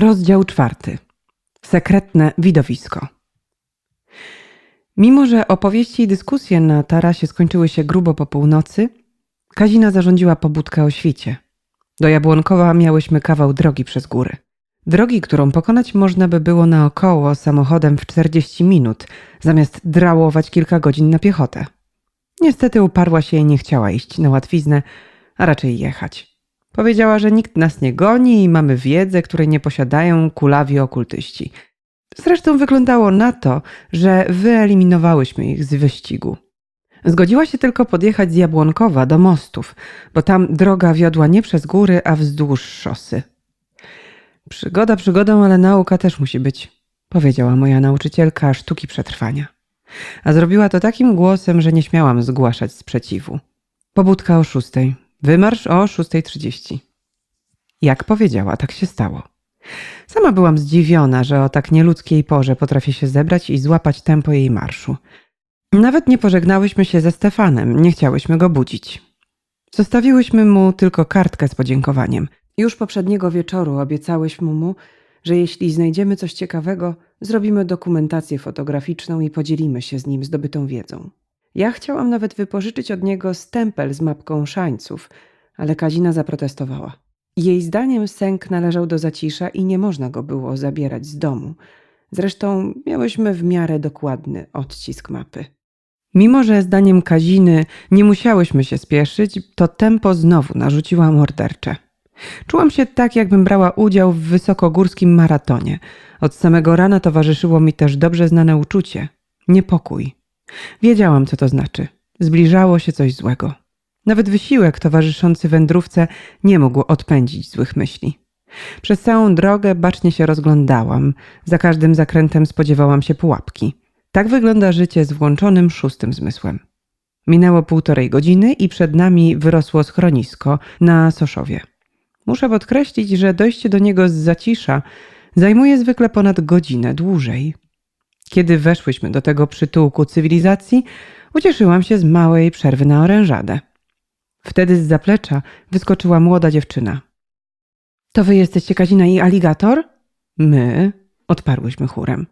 Rozdział czwarty. Sekretne widowisko. Mimo, że opowieści i dyskusje na tarasie skończyły się grubo po północy, Kazina zarządziła pobudkę o świcie. Do Jabłonkowa miałyśmy kawał drogi przez góry. Drogi, którą pokonać można by było naokoło samochodem w 40 minut, zamiast drałować kilka godzin na piechotę. Niestety uparła się i nie chciała iść na łatwiznę, a raczej jechać. Powiedziała, że nikt nas nie goni i mamy wiedzę, której nie posiadają kulawi okultyści. Zresztą wyglądało na to, że wyeliminowałyśmy ich z wyścigu. Zgodziła się tylko podjechać z Jabłonkowa do mostów, bo tam droga wiodła nie przez góry, a wzdłuż szosy. Przygoda przygodą, ale nauka też musi być, powiedziała moja nauczycielka sztuki przetrwania. A zrobiła to takim głosem, że nie śmiałam zgłaszać sprzeciwu. Pobudka o szóstej, wymarsz o 6.30. Jak powiedziała, tak się stało. Sama byłam zdziwiona, że o tak nieludzkiej porze potrafię się zebrać i złapać tempo jej marszu. Nawet nie pożegnałyśmy się ze Stefanem, nie chciałyśmy go budzić. Zostawiłyśmy mu tylko kartkę z podziękowaniem. Już poprzedniego wieczoru obiecałyśmy mu, że jeśli znajdziemy coś ciekawego, zrobimy dokumentację fotograficzną i podzielimy się z nim zdobytą wiedzą. Ja chciałam nawet wypożyczyć od niego stempel z mapką szańców, ale Kazina zaprotestowała. Jej zdaniem sęk należał do zacisza i nie można go było zabierać z domu. Zresztą miałyśmy w miarę dokładny odcisk mapy. Mimo, że zdaniem Kaziny nie musiałyśmy się spieszyć, to tempo znowu narzuciła mordercze. Czułam się tak, jakbym brała udział w wysokogórskim maratonie. Od samego rana towarzyszyło mi też dobrze znane uczucie niepokój. Wiedziałam, co to znaczy. Zbliżało się coś złego. Nawet wysiłek towarzyszący wędrówce nie mógł odpędzić złych myśli. Przez całą drogę bacznie się rozglądałam. Za każdym zakrętem spodziewałam się pułapki. Tak wygląda życie z włączonym szóstym zmysłem. Minęło półtorej godziny i przed nami wyrosło schronisko na Soszowie. Muszę podkreślić, że dojście do niego z zacisza zajmuje zwykle ponad godzinę dłużej. Kiedy weszłyśmy do tego przytułku cywilizacji, ucieszyłam się z małej przerwy na orężadę. Wtedy z zaplecza wyskoczyła młoda dziewczyna. To wy jesteście Kazina i aligator? My, odparłyśmy chórem.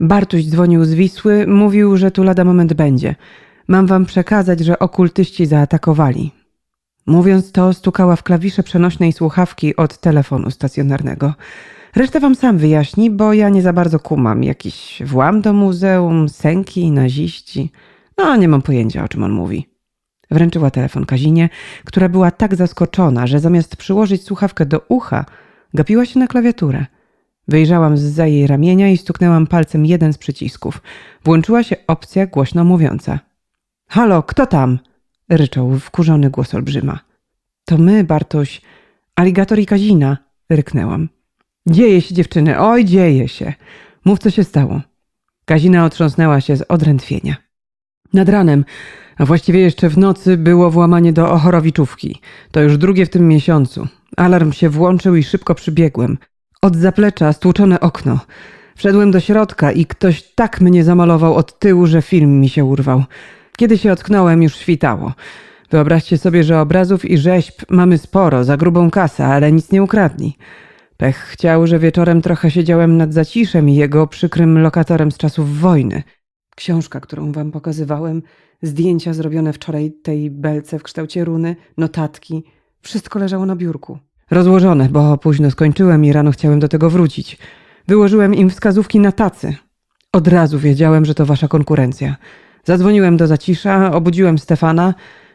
Bartuś dzwonił z Wisły, mówił, że tu lada moment będzie. Mam wam przekazać, że okultyści zaatakowali. Mówiąc to, stukała w klawisze przenośnej słuchawki od telefonu stacjonarnego. Resztę wam sam wyjaśni, bo ja nie za bardzo kumam. Jakiś włam do muzeum, sęki, naziści. No, nie mam pojęcia, o czym on mówi. Wręczyła telefon Kazinie, która była tak zaskoczona, że zamiast przyłożyć słuchawkę do ucha, gapiła się na klawiaturę. Wyjrzałam z za jej ramienia i stuknęłam palcem jeden z przycisków. Włączyła się opcja głośno mówiąca. Halo, kto tam? ryczał wkurzony głos olbrzyma. To my, Bartoś. Aligator i Kazina, ryknęłam. Dzieje się, dziewczyny, oj, dzieje się. Mów, co się stało. Kazina otrząsnęła się z odrętwienia. Nad ranem, a właściwie jeszcze w nocy, było włamanie do Ochorowiczówki. To już drugie w tym miesiącu. Alarm się włączył i szybko przybiegłem. Od zaplecza stłuczone okno. Wszedłem do środka i ktoś tak mnie zamalował od tyłu, że film mi się urwał. Kiedy się ocknąłem, już świtało. Wyobraźcie sobie, że obrazów i rzeźb mamy sporo, za grubą kasę, ale nic nie ukradli. Pech chciał, że wieczorem trochę siedziałem nad zaciszem i jego przykrym lokatorem z czasów wojny. Książka, którą wam pokazywałem, zdjęcia zrobione wczoraj tej belce w kształcie runy, notatki, wszystko leżało na biurku. Rozłożone, bo późno skończyłem i rano chciałem do tego wrócić. Wyłożyłem im wskazówki na tacy. Od razu wiedziałem, że to wasza konkurencja. Zadzwoniłem do zacisza, obudziłem Stefana.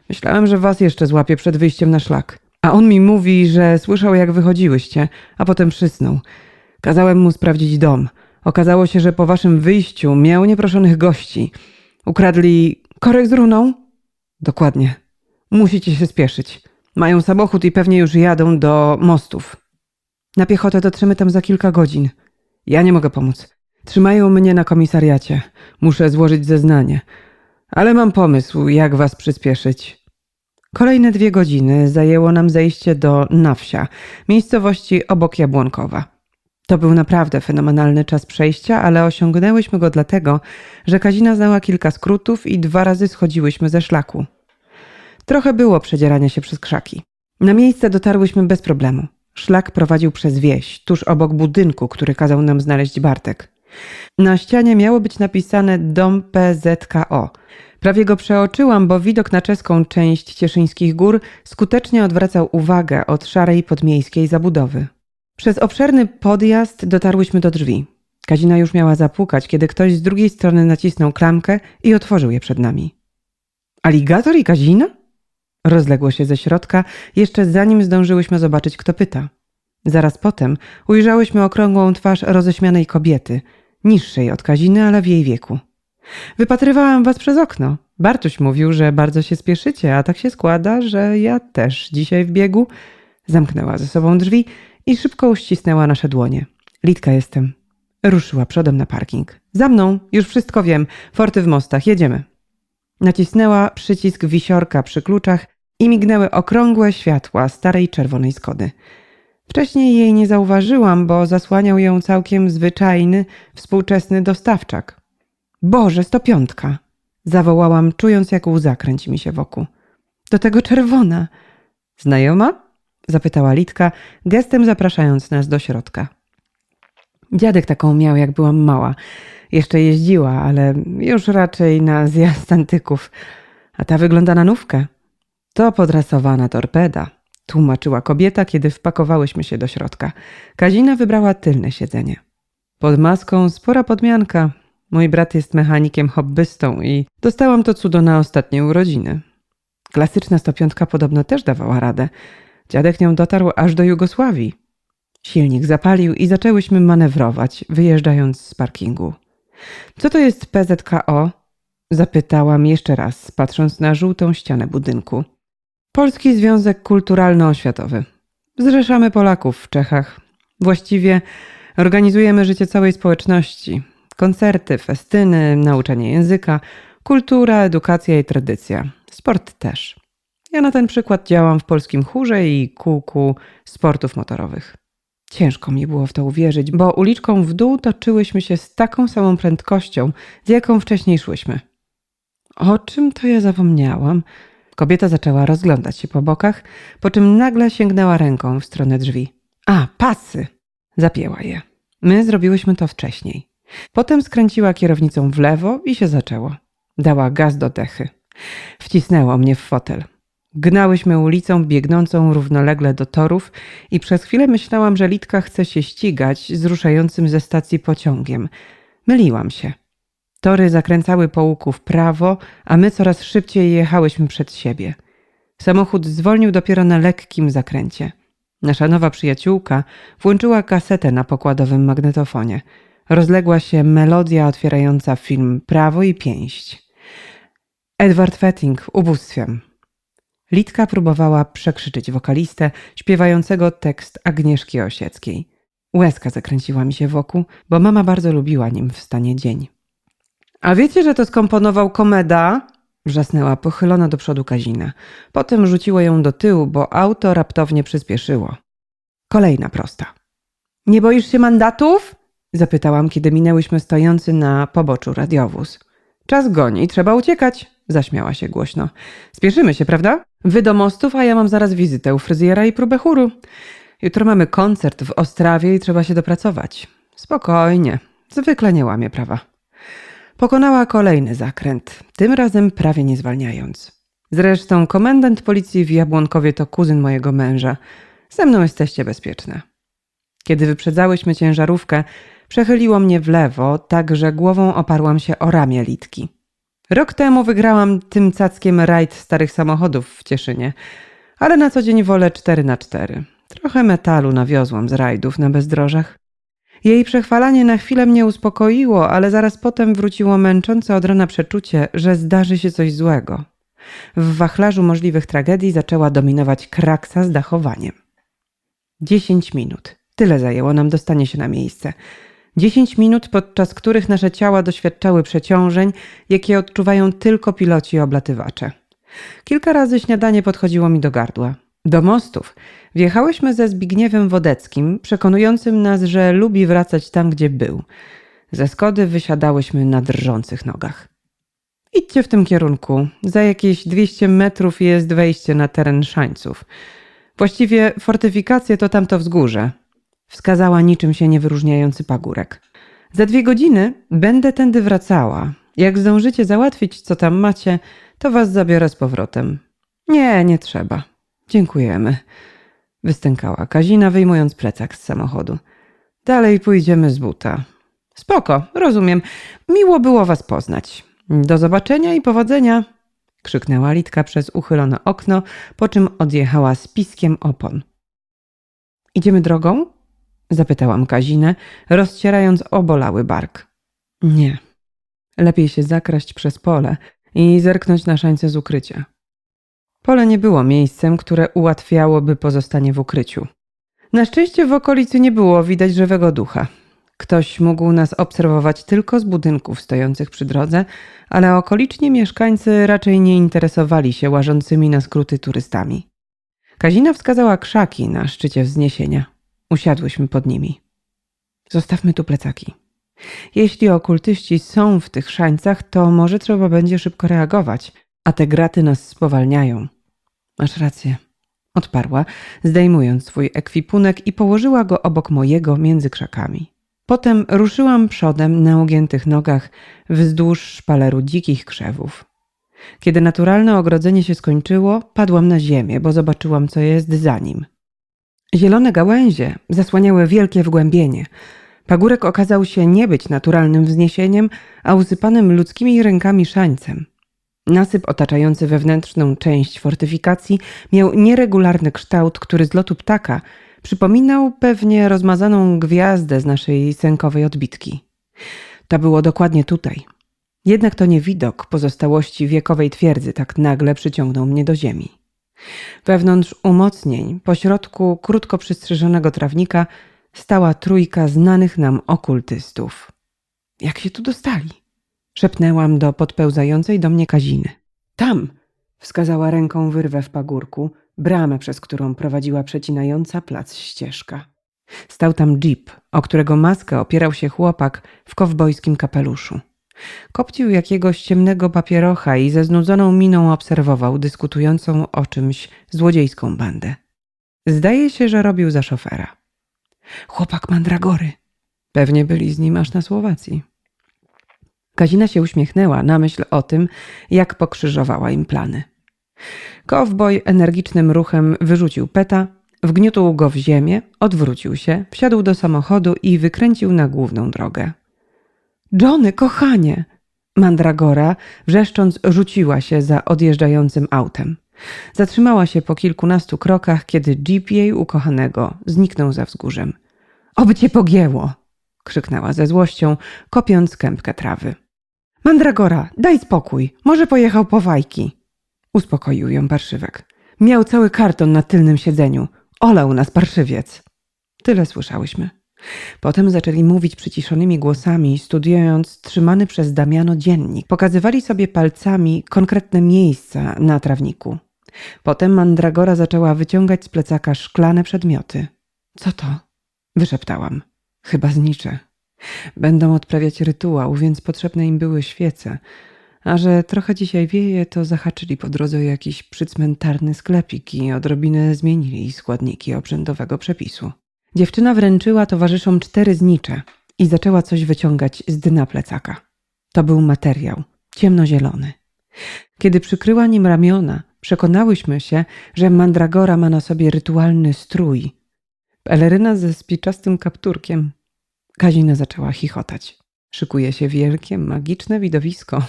Myślałem, że was jeszcze złapię przed wyjściem na szlak. A on mi mówi, że słyszał, jak wychodziłyście, a potem przysnął. Kazałem mu sprawdzić dom. Okazało się, że po waszym wyjściu miał nieproszonych gości. Ukradli korek z runą? Dokładnie. Musicie się spieszyć. Mają samochód i pewnie już jadą do mostów. Na piechotę dotrzemy tam za kilka godzin. Ja nie mogę pomóc. Trzymają mnie na komisariacie. Muszę złożyć zeznanie. Ale mam pomysł, jak was przyspieszyć. Kolejne dwie godziny zajęło nam zejście do Nawsia, miejscowości obok Jabłonkowa. To był naprawdę fenomenalny czas przejścia, ale osiągnęłyśmy go dlatego, że Kazina znała kilka skrótów i dwa razy schodziłyśmy ze szlaku. Trochę było przedzierania się przez krzaki. Na miejsce dotarłyśmy bez problemu. Szlak prowadził przez wieś, tuż obok budynku, który kazał nam znaleźć Bartek. Na ścianie miało być napisane dom PZKO. Prawie go przeoczyłam, bo widok na czeską część Cieszyńskich Gór skutecznie odwracał uwagę od szarej podmiejskiej zabudowy. Przez obszerny podjazd dotarłyśmy do drzwi. Kazina już miała zapukać, kiedy ktoś z drugiej strony nacisnął klamkę i otworzył je przed nami. Aligator i Kazina? Rozległo się ze środka, jeszcze zanim zdążyłyśmy zobaczyć, kto pyta. Zaraz potem ujrzałyśmy okrągłą twarz roześmianej kobiety, niższej od Kaziny, ale w jej wieku. Wypatrywałam was przez okno. Bartuś mówił, że bardzo się spieszycie, a tak się składa, że ja też dzisiaj w biegu. Zamknęła ze sobą drzwi i szybko uścisnęła nasze dłonie. Litka jestem. Ruszyła przodem na parking. Za mną, już wszystko wiem. Forty w mostach, jedziemy. Nacisnęła przycisk wisiorka przy kluczach i mignęły okrągłe światła starej czerwonej Skody. Wcześniej jej nie zauważyłam, bo zasłaniał ją całkiem zwyczajny, współczesny dostawczak. Boże, sto piątka! Zawołałam, czując jak łza kręci mi się wokół. Do tego czerwona. Znajoma? Zapytała Litka, gestem zapraszając nas do środka. Dziadek taką miał, jak byłam mała. Jeszcze jeździła, ale już raczej na zjazd antyków. A ta wygląda na nówkę. To podrasowana torpeda, tłumaczyła kobieta, kiedy wpakowałyśmy się do środka. Kazina wybrała tylne siedzenie. Pod maską spora podmianka. Mój brat jest mechanikiem hobbystą i dostałam to cudo na ostatnie urodziny. Klasyczna stopiątka podobno też dawała radę. Dziadek nią dotarł aż do Jugosławii. Silnik zapalił i zaczęłyśmy manewrować, wyjeżdżając z parkingu. Co to jest PZKO? Zapytałam jeszcze raz, patrząc na żółtą ścianę budynku. Polski Związek Kulturalno-Oświatowy. Zrzeszamy Polaków w Czechach. Właściwie organizujemy życie całej społeczności. Koncerty, festyny, nauczanie języka, kultura, edukacja i tradycja. Sport też. Ja na ten przykład działam w polskim chórze i kółku sportów motorowych. Ciężko mi było w to uwierzyć, bo uliczką w dół toczyłyśmy się z taką samą prędkością, z jaką wcześniej szłyśmy. O czym to ja zapomniałam? Kobieta zaczęła rozglądać się po bokach, po czym nagle sięgnęła ręką w stronę drzwi. A, pasy! Zapięła je. My zrobiłyśmy to wcześniej. Potem skręciła kierownicą w lewo i się zaczęło. Dała gaz do dechy. Wcisnęło mnie w fotel. Gnałyśmy ulicą biegnącą równolegle do torów i przez chwilę myślałam, że Litka chce się ścigać z ruszającym ze stacji pociągiem. Myliłam się. Tory zakręcały po łuku w prawo, a my coraz szybciej jechałyśmy przed siebie. Samochód zwolnił dopiero na lekkim zakręcie. Nasza nowa przyjaciółka włączyła kasetę na pokładowym magnetofonie. Rozległa się melodia otwierająca film Prawo i Pięść. Edward Fetting, ubóstwem. Litka próbowała przekrzyczyć wokalistę śpiewającego tekst Agnieszki Osieckiej. Łezka zakręciła mi się wokół, bo mama bardzo lubiła nim w stanie dzień. A wiecie, że to skomponował Komeda? Wrzasnęła pochylona do przodu Kazina. Potem rzuciła ją do tyłu, bo auto raptownie przyspieszyło. Kolejna prosta. Nie boisz się mandatów? Zapytałam, kiedy minęłyśmy stojący na poboczu radiowóz. Czas goni, trzeba uciekać, zaśmiała się głośno. Spieszymy się, prawda? Wy do mostów, a ja mam zaraz wizytę u fryzjera i próbę chóru. Jutro mamy koncert w Ostrawie i trzeba się dopracować. Spokojnie, zwykle nie łamie prawa. Pokonała kolejny zakręt, tym razem prawie nie zwalniając. Zresztą komendant policji w Jabłonkowie to kuzyn mojego męża. Ze mną jesteście bezpieczne. Kiedy wyprzedzałyśmy ciężarówkę, przechyliło mnie w lewo, tak że głową oparłam się o ramię Litki. Rok temu wygrałam tym cackiem rajd starych samochodów w Cieszynie, ale na co dzień wolę 4 na 4 Trochę metalu nawiozłam z rajdów na bezdrożach. Jej przechwalanie na chwilę mnie uspokoiło, ale zaraz potem wróciło męczące od rana przeczucie, że zdarzy się coś złego. W wachlarzu możliwych tragedii zaczęła dominować kraksa z dachowaniem. Dziesięć minut. Tyle zajęło nam dostanie się na miejsce. Dziesięć minut, podczas których nasze ciała doświadczały przeciążeń, jakie odczuwają tylko piloci i oblatywacze. Kilka razy śniadanie podchodziło mi do gardła. Do mostów wjechałyśmy ze Zbigniewem Wodeckim, przekonującym nas, że lubi wracać tam, gdzie był. Ze Skody wysiadałyśmy na drżących nogach. Idźcie w tym kierunku. Za jakieś 200 metrów jest wejście na teren szańców. Właściwie fortyfikacje to tamto wzgórze. Wskazała niczym się nie wyróżniający pagórek. Za dwie godziny będę tędy wracała. Jak zdążycie załatwić, co tam macie, to was zabiorę z powrotem. Nie, nie trzeba. Dziękujemy. Wystękała Kazina, wyjmując plecak z samochodu. Dalej pójdziemy z buta. Spoko, rozumiem. Miło było was poznać. Do zobaczenia i powodzenia. Krzyknęła Litka przez uchylone okno, po czym odjechała z piskiem opon. Idziemy drogą? Zapytałam Kazinę, rozcierając obolały bark. Nie. Lepiej się zakraść przez pole i zerknąć na szańce z ukrycia. Pole nie było miejscem, które ułatwiałoby pozostanie w ukryciu. Na szczęście w okolicy nie było widać żywego ducha. Ktoś mógł nas obserwować tylko z budynków stojących przy drodze, ale okoliczni mieszkańcy raczej nie interesowali się łażącymi na skróty turystami. Kazina wskazała krzaki na szczycie wzniesienia. Usiadłyśmy pod nimi. Zostawmy tu plecaki. Jeśli okultyści są w tych szańcach, to może trzeba będzie szybko reagować, a te graty nas spowalniają. Masz rację, odparła, zdejmując swój ekwipunek i położyła go obok mojego między krzakami. Potem ruszyłam przodem na ugiętych nogach wzdłuż szpaleru dzikich krzewów. Kiedy naturalne ogrodzenie się skończyło, padłam na ziemię, bo zobaczyłam, co jest za nim. Zielone gałęzie zasłaniały wielkie wgłębienie. Pagórek okazał się nie być naturalnym wzniesieniem, a usypanym ludzkimi rękami szańcem. Nasyp otaczający wewnętrzną część fortyfikacji miał nieregularny kształt, który z lotu ptaka przypominał pewnie rozmazaną gwiazdę z naszej sękowej odbitki. To było dokładnie tutaj. Jednak to nie widok pozostałości wiekowej twierdzy tak nagle przyciągnął mnie do ziemi. Wewnątrz umocnień, pośrodku krótko przystrzyżonego trawnika, stała trójka znanych nam okultystów. Jak się tu dostali? Szepnęłam do podpełzającej do mnie Kaziny. Tam! Wskazała ręką wyrwę w pagórku, bramę, przez którą prowadziła przecinająca plac ścieżka. Stał tam jeep, o którego maskę opierał się chłopak w kowbojskim kapeluszu. Kopcił jakiegoś ciemnego papierocha i ze znudzoną miną obserwował dyskutującą o czymś złodziejską bandę. Zdaje się, że robił za szofera. Chłopak mandragory. Pewnie byli z nim aż na Słowacji. Kazina się uśmiechnęła na myśl o tym, jak pokrzyżowała im plany. Kowboj energicznym ruchem wyrzucił peta, wgniótł go w ziemię, odwrócił się, wsiadł do samochodu i wykręcił na główną drogę. Johnny, kochanie! Mandragora, wrzeszcząc, rzuciła się za odjeżdżającym autem. Zatrzymała się po kilkunastu krokach, kiedy jeep jej ukochanego zniknął za wzgórzem. Oby cię pogięło! krzyknęła ze złością, kopiąc kępkę trawy. Mandragora, daj spokój, może pojechał po wajki. Uspokoił ją parszywek. Miał cały karton na tylnym siedzeniu. Olał nas parszywiec. Tyle słyszałyśmy. Potem zaczęli mówić przyciszonymi głosami, studiując trzymany przez Damiano dziennik. Pokazywali sobie palcami konkretne miejsca na trawniku. Potem Mandragora zaczęła wyciągać z plecaka szklane przedmioty. Co to? Wyszeptałam. Chyba znicze. Będą odprawiać rytuał, więc potrzebne im były świece. A że trochę dzisiaj wieje, to zahaczyli po drodze jakiś przycmentarny sklepik i odrobinę zmienili składniki obrzędowego przepisu. Dziewczyna wręczyła towarzyszom cztery znicze i zaczęła coś wyciągać z dna plecaka. To był materiał, ciemnozielony. Kiedy przykryła nim ramiona, przekonałyśmy się, że mandragora ma na sobie rytualny strój. Peleryna ze spiczastym kapturkiem. Kazina zaczęła chichotać. Szykuje się wielkie, magiczne widowisko.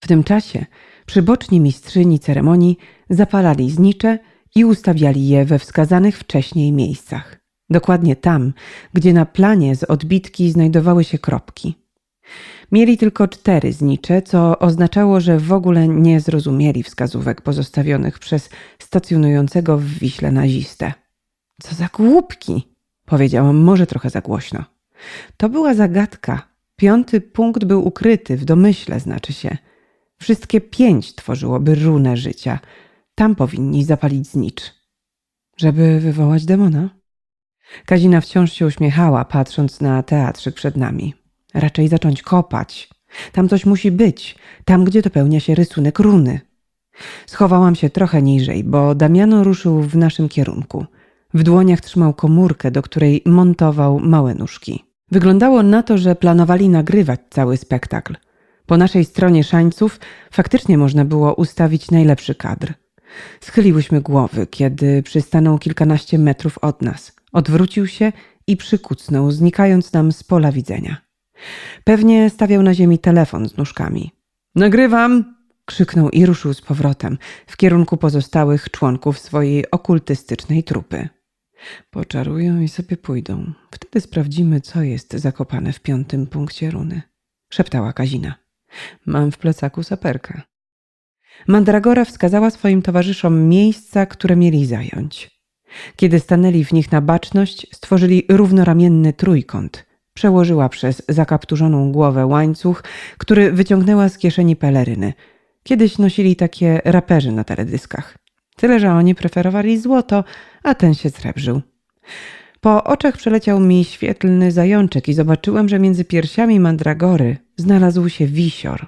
W tym czasie przyboczni mistrzyni ceremonii zapalali znicze i ustawiali je we wskazanych wcześniej miejscach. Dokładnie tam, gdzie na planie z odbitki znajdowały się kropki. Mieli tylko cztery znicze, co oznaczało, że w ogóle nie zrozumieli wskazówek pozostawionych przez stacjonującego w Wiśle nazistę. Co za głupki, powiedziałam może trochę za głośno. To była zagadka. Piąty punkt był ukryty, w domyśle znaczy się. Wszystkie pięć tworzyłoby runę życia. Tam powinni zapalić znicz. Żeby wywołać demona? Kazina wciąż się uśmiechała, patrząc na teatrzyk przed nami. Raczej zacząć kopać. Tam coś musi być, tam gdzie dopełnia się rysunek runy. Schowałam się trochę niżej, bo Damiano ruszył w naszym kierunku. W dłoniach trzymał komórkę, do której montował małe nóżki. Wyglądało na to, że planowali nagrywać cały spektakl. Po naszej stronie szańców faktycznie można było ustawić najlepszy kadr. Schyliłyśmy głowy, kiedy przystanął kilkanaście metrów od nas. Odwrócił się i przykucnął, znikając nam z pola widzenia. Pewnie stawiał na ziemi telefon z nóżkami. Nagrywam! krzyknął i ruszył z powrotem w kierunku pozostałych członków swojej okultystycznej trupy. Poczarują i sobie pójdą. Wtedy sprawdzimy, co jest zakopane w piątym punkcie runy. Szeptała Kazina. Mam w plecaku saperkę. Mandragora wskazała swoim towarzyszom miejsca, które mieli zająć. Kiedy stanęli w nich na baczność, stworzyli równoramienny trójkąt. Przełożyła przez zakapturzoną głowę łańcuch, który wyciągnęła z kieszeni peleryny. Kiedyś nosili takie raperzy na teledyskach. Tyle, że oni preferowali złoto, a ten się srebrzył. Po oczach przeleciał mi świetlny zajączek i zobaczyłem, że między piersiami mandragory znalazł się wisior.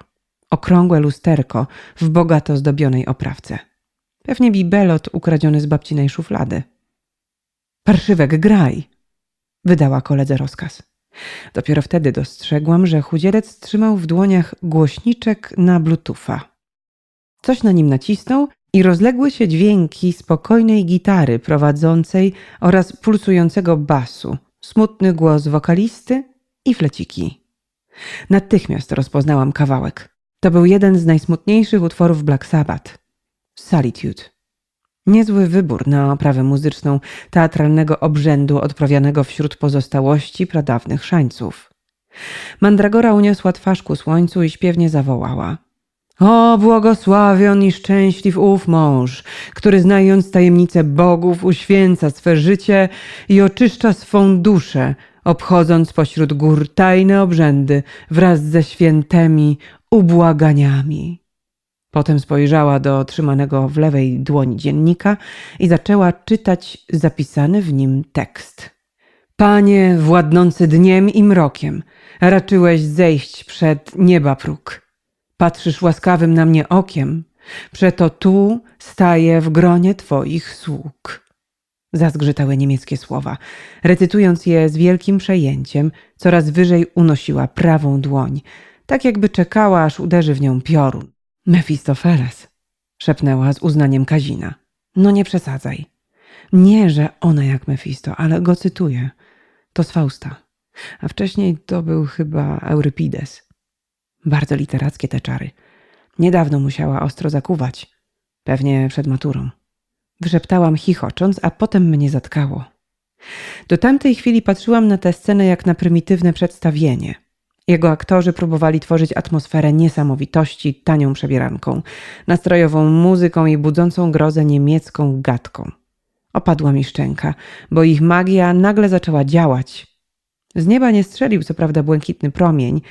Okrągłe lusterko w bogato zdobionej oprawce. Pewnie bibelot ukradziony z babcinej szuflady. Parszywek, graj! Wydała koledze rozkaz. Dopiero wtedy dostrzegłam, że chudzielec trzymał w dłoniach głośniczek na bluetootha. Coś na nim nacisnął i rozległy się dźwięki spokojnej gitary prowadzącej oraz pulsującego basu, smutny głos wokalisty i fleciki. Natychmiast rozpoznałam kawałek. To był jeden z najsmutniejszych utworów Black Sabbath. Solitude. Niezły wybór na oprawę muzyczną teatralnego obrzędu odprawianego wśród pozostałości pradawnych szańców. Mandragora uniosła twarz ku słońcu i śpiewnie zawołała – o, błogosławion i szczęśliw ów mąż, który znając tajemnice bogów uświęca swe życie i oczyszcza swą duszę, obchodząc pośród gór tajne obrzędy wraz ze świętymi ubłaganiami. Potem spojrzała do trzymanego w lewej dłoni dziennika i zaczęła czytać zapisany w nim tekst. Panie, władnący dniem i mrokiem, raczyłeś zejść przed nieba próg. Patrzysz łaskawym na mnie okiem, przeto tu staję w gronie Twoich sług. Zazgrzytały niemieckie słowa. Recytując je z wielkim przejęciem, coraz wyżej unosiła prawą dłoń, tak jakby czekała, aż uderzy w nią piorun. Mefistofeles, szepnęła z uznaniem Kazina. No nie przesadzaj. Nie, że ona jak Mefisto, ale go cytuję. To z Fausta. A wcześniej to był chyba Eurypides. Bardzo literackie te czary. Niedawno musiała ostro zakuwać. Pewnie przed maturą. Wyszeptałam chichocząc, a potem mnie zatkało. Do tamtej chwili patrzyłam na tę scenę jak na prymitywne przedstawienie. Jego aktorzy próbowali tworzyć atmosferę niesamowitości tanią przebieranką, nastrojową muzyką i budzącą grozę niemiecką gadką. Opadła mi szczęka, bo ich magia nagle zaczęła działać. Z nieba nie strzelił co prawda błękitny promień,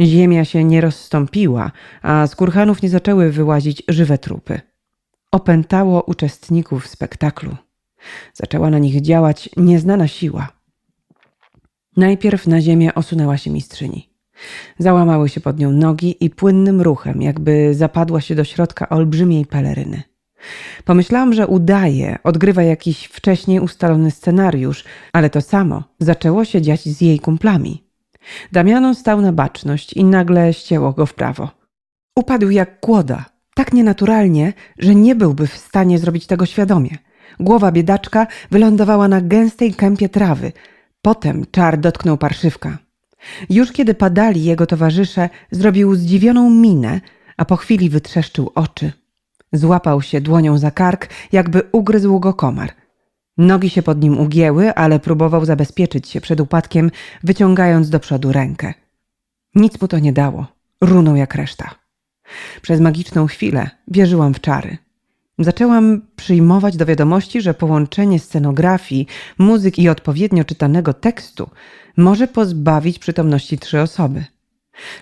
ziemia się nie rozstąpiła, a z kurhanów nie zaczęły wyłazić żywe trupy. Opętało uczestników spektaklu. Zaczęła na nich działać nieznana siła. Najpierw na ziemię osunęła się mistrzyni. Załamały się pod nią nogi i płynnym ruchem, jakby zapadła się do środka olbrzymiej peleryny. Pomyślałam, że udaje, odgrywa jakiś wcześniej ustalony scenariusz, ale to samo zaczęło się dziać z jej kumplami. Damiano stał na baczność i nagle ścięło go w prawo. Upadł jak kłoda, tak nienaturalnie, że nie byłby w stanie zrobić tego świadomie. Głowa biedaczka wylądowała na gęstej kępie trawy. Potem czar dotknął parszywka. Już kiedy padali jego towarzysze, zrobił zdziwioną minę, a po chwili wytrzeszczył oczy. Złapał się dłonią za kark, jakby ugryzł go komar. Nogi się pod nim ugięły, ale próbował zabezpieczyć się przed upadkiem, wyciągając do przodu rękę. Nic mu to nie dało. Runął jak reszta. Przez magiczną chwilę wierzyłam w czary. Zaczęłam przyjmować do wiadomości, że połączenie scenografii, muzyki i odpowiednio czytanego tekstu może pozbawić przytomności trzy osoby.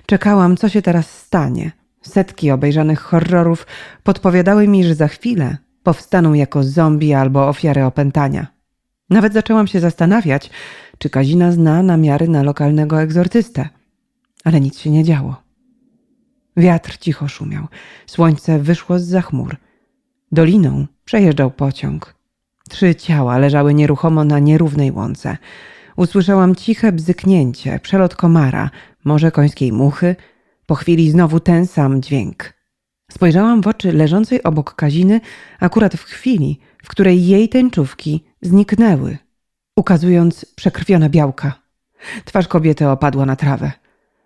Czekałam, co się teraz stanie – Setki obejrzanych horrorów podpowiadały mi, że za chwilę powstaną jako zombie albo ofiary opętania. Nawet zaczęłam się zastanawiać, czy Kazina zna namiary na lokalnego egzortystę. Ale nic się nie działo. Wiatr cicho szumiał. Słońce wyszło z za chmur. Doliną przejeżdżał pociąg. Trzy ciała leżały nieruchomo na nierównej łące. Usłyszałam ciche bzyknięcie, przelot komara, może końskiej muchy. Po chwili znowu ten sam dźwięk. Spojrzałam w oczy leżącej obok Kaziny akurat w chwili, w której jej tęczówki zniknęły, ukazując przekrwione białka. Twarz kobiety opadła na trawę.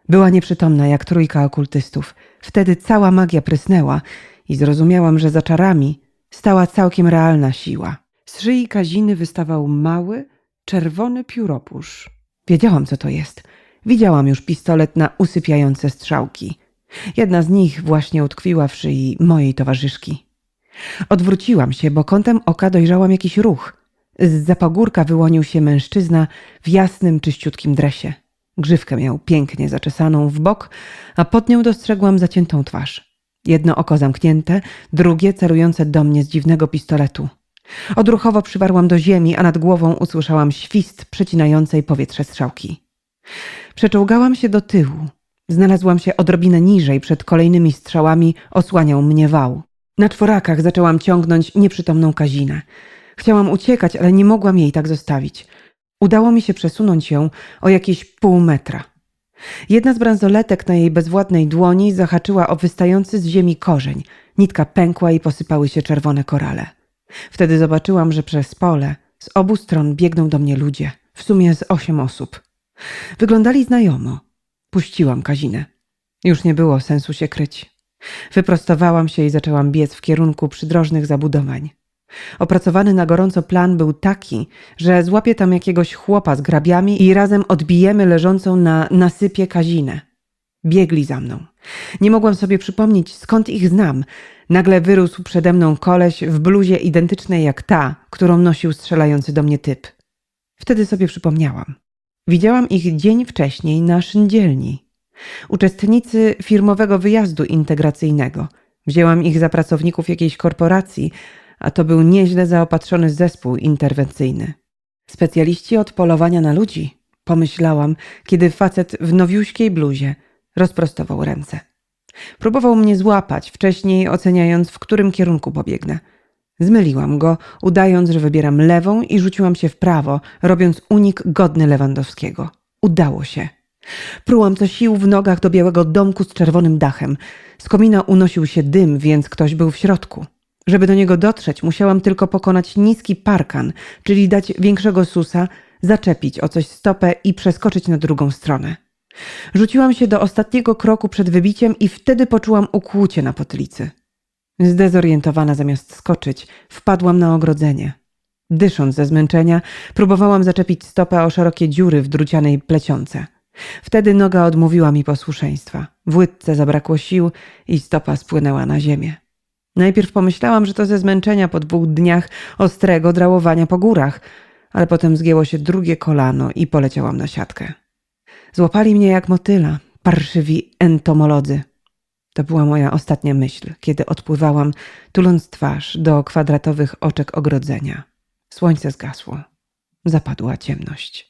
Była nieprzytomna jak trójka okultystów. Wtedy cała magia prysnęła i zrozumiałam, że za czarami stała całkiem realna siła. Z szyi Kaziny wystawał mały, czerwony pióropusz. Wiedziałam, co to jest. Widziałam już pistolet na usypiające strzałki. Jedna z nich właśnie utkwiła w szyi mojej towarzyszki. Odwróciłam się, bo kątem oka dojrzałam jakiś ruch. Z zapagórka wyłonił się mężczyzna w jasnym, czyściutkim dresie. Grzywkę miał pięknie zaczesaną w bok, a pod nią dostrzegłam zaciętą twarz. Jedno oko zamknięte, drugie celujące do mnie z dziwnego pistoletu. Odruchowo przywarłam do ziemi, a nad głową usłyszałam świst przecinającej powietrze strzałki. Przeczołgałam się do tyłu. Znalazłam się odrobinę niżej, przed kolejnymi strzałami osłaniał mnie wał. Na czworakach zaczęłam ciągnąć nieprzytomną Kazinę. Chciałam uciekać, ale nie mogłam jej tak zostawić. Udało mi się przesunąć ją o jakieś pół metra. Jedna z bransoletek na jej bezwładnej dłoni zahaczyła o wystający z ziemi korzeń. Nitka pękła i posypały się czerwone korale. Wtedy zobaczyłam, że przez pole z obu stron biegną do mnie ludzie, w sumie z osiem osób. Wyglądali znajomo. Puściłam Kazinę. Już nie było sensu się kryć. Wyprostowałam się i zaczęłam biec w kierunku przydrożnych zabudowań. Opracowany na gorąco plan był taki, że złapię tam jakiegoś chłopa z grabiami i razem odbijemy leżącą na nasypie Kazinę. Biegli za mną. Nie mogłam sobie przypomnieć, skąd ich znam. Nagle wyrósł przede mną koleś w bluzie identycznej jak ta, którą nosił strzelający do mnie typ. Wtedy sobie przypomniałam. Widziałam ich dzień wcześniej na szyndzielni. Uczestnicy firmowego wyjazdu integracyjnego. Wzięłam ich za pracowników jakiejś korporacji, a to był nieźle zaopatrzony zespół interwencyjny. Specjaliści od polowania na ludzi, pomyślałam, kiedy facet w nowiuśkiej bluzie rozprostował ręce. Próbował mnie złapać, wcześniej oceniając, w którym kierunku pobiegnę. Zmyliłam go, udając, że wybieram lewą i rzuciłam się w prawo, robiąc unik godny Lewandowskiego. Udało się. Prułam co sił w nogach do białego domku z czerwonym dachem. Z komina unosił się dym, więc ktoś był w środku. Żeby do niego dotrzeć, musiałam tylko pokonać niski parkan, czyli dać większego susa, zaczepić o coś stopę i przeskoczyć na drugą stronę. Rzuciłam się do ostatniego kroku przed wybiciem i wtedy poczułam ukłucie na potylicy. Zdezorientowana zamiast skoczyć, wpadłam na ogrodzenie. Dysząc ze zmęczenia, próbowałam zaczepić stopę o szerokie dziury w drucianej plecionce. Wtedy noga odmówiła mi posłuszeństwa. W łydce zabrakło sił i stopa spłynęła na ziemię. Najpierw pomyślałam, że to ze zmęczenia po dwóch dniach ostrego drałowania po górach, ale potem zgięło się drugie kolano i poleciałam na siatkę. Złapali mnie jak motyla, parszywi entomolodzy. To była moja ostatnia myśl, kiedy odpływałam, tuląc twarz do kwadratowych oczek ogrodzenia. Słońce zgasło. Zapadła ciemność.